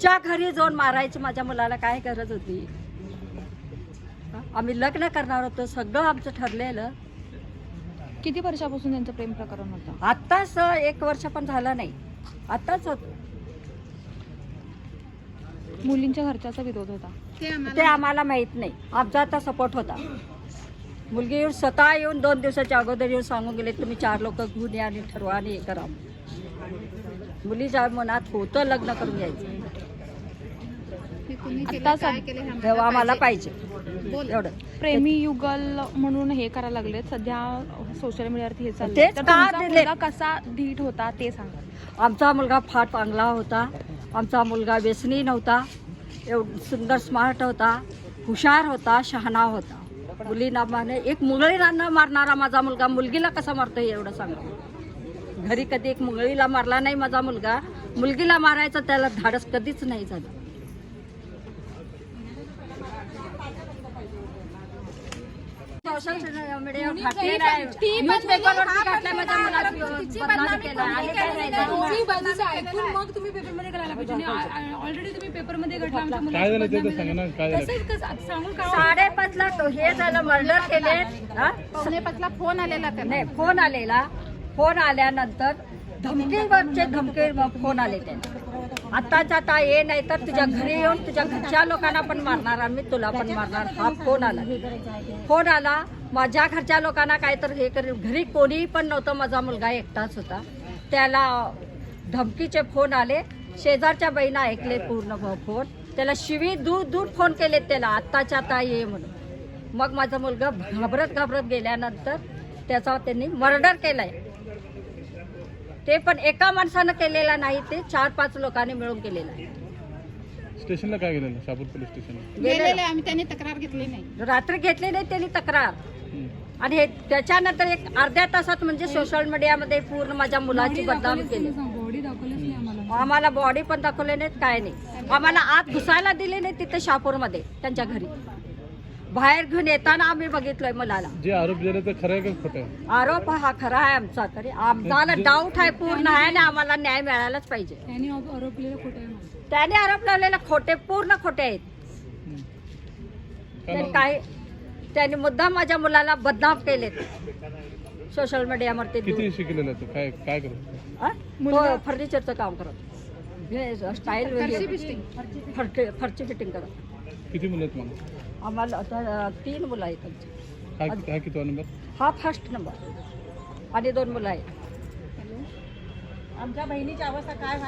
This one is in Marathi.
च्या घरी जाऊन मारायची माझ्या मुलाला काय गरज होती? हा? आम्ही लग्न करणार होतो सगळं आमचं ठरलेलं. किती वर्षापासून त्यांचं प्रेम प्रकरण होतं? आत्ताच एक वर्ष पण झालं नाही. आत्ताच होत. मुलींच्या घरच्याचा विरोध होता. ते आम्हाला माहीत नाही. आमचा आता सपोर्ट होता. मुलगी येऊन स्वतः येऊन दोन दिवसाच्या अगोदर येऊन सांगून गेले तुम्ही चार लोक घेऊन या आणि ठरवा आणि हे करा. मुलीच्या मनात होतं लग्न करून घ्यायचं. आता तेव्हा आम्हाला पाहिजे? एवढं. प्रेमी युगल म्हणून हे करायला लागले सध्या सोशल मीडियावरती हे चाललंय. तेच तर का तुमचा दिले? मुलगा कसा धीट होता ते सांगा. आमचा मुलगा फार चांगला होता. आमचा मुलगा व्यसनी नव्हता. एवढ सुंदर स्मार्ट होता. हुशार होता शहाणा होता. मुलींना मारणे एक मुंगळीला न मारणारा माझा मुलगा. मुलगीला कसा मारतो हे एवढं सांगा. घरी कधी एक मुंगळीला मारला नाही माझा मुलगा. मुलगीला मारायचं त्याला धाडस कधीच नाही झालं सोशल मीडियावर घातलेलं आहे. न्यूजपेपरवरती घातलंय माझ्या मुलाची बदनामी केलं. आणि काय राहिलं? तुमची मग तुम्ही पेपरमध्ये करायला पाहिजे ऑलरेडी तुम्ही पेपरमध्ये का साडेपाचला तो हे झालं मर्डर केले. पाचला फोन आलेला त्यांना नाही फोन आलेला. फोन आल्यानंतर धमकीवरचे धमकी फोन आले त्यांना. आत्ताच्या आता ये नाही तर तुझ्या घरी येऊन तुझ्या घरच्या लोकांना पण मारणार आम्ही तुला पण मारणार. हा फोन आला. फोन आला. माझ्या घरच्या लोकांना काय तर हे कर घरी कोणीही पण नव्हतं. माझा मुलगा एकटाच होता. त्याला धमकीचे फोन आले. शेजारच्या बहिणा ऐकले पूर्ण फोन. त्याला शिवी दूर दूर फोन केले त्याला. आत्ताच्या आता ये म्हणून. मग माझा मुलगा घाबरत घाबरत गेल्यानंतर त्याचा त्यांनी मर्डर केलाय. ते पण एका माणसानं केलेला नाही ते चार पाच लोकांनी मिळून केलेलं आहे. स्टेशनला काय गेलेलं? शहापूर पोलीस स्टेशनला. गेलेले आम्ही त्यांनी तक्रार घेतली नाही. रात्री घेतली नाही त्यांनी तक्रार. आणि हे त्याच्यानंतर एक अर्ध्या तासात म्हणजे सोशल मीडियामध्ये पूर्ण माझ्या मुलाची बदनामी केली. बॉडी दाखवलीच नाही आम्हाला. आम्हाला बॉडी पण दाखवले नाहीत काय नाही. आम्हाला आत घुसायला दिले नाही तिथे शहापूरमध्ये त्यांच्या घरी. बाहेर घेऊन येताना आम्ही बघितलोय मुलाला. जे आरोप झाले ते खरं आहे का खोटं आरोप हा खरा आहे आमचा तरी आम्हाला डाऊट आहे पूर्ण आहे आणि आम्हाला न्याय मिळायलाच पाहिजे. त्यांनी आरोप- आरोप केलेला खोटं आहे म्हणून. त्याने आरोप लावलेले खोटे पूर्ण खोटे आहेत. काय तर नाव? काय त्यांनी मुद्दाम माझ्या मुलाला बदनाम केलेत. सोशल मीडियावरती. किती शिकलेला तो? काय काय करत फर्निचरचं काम करत स्टाईल फरची फरची फिटिंग करत किती मुलं आहेत मला आम्हाला आता तीन मुलं आहेत आमची. हा हा किती नंबर हा फर्स्ट नंबर आणि दोन मुलं आहेत. आमच्या बहिणीची अवस्था काय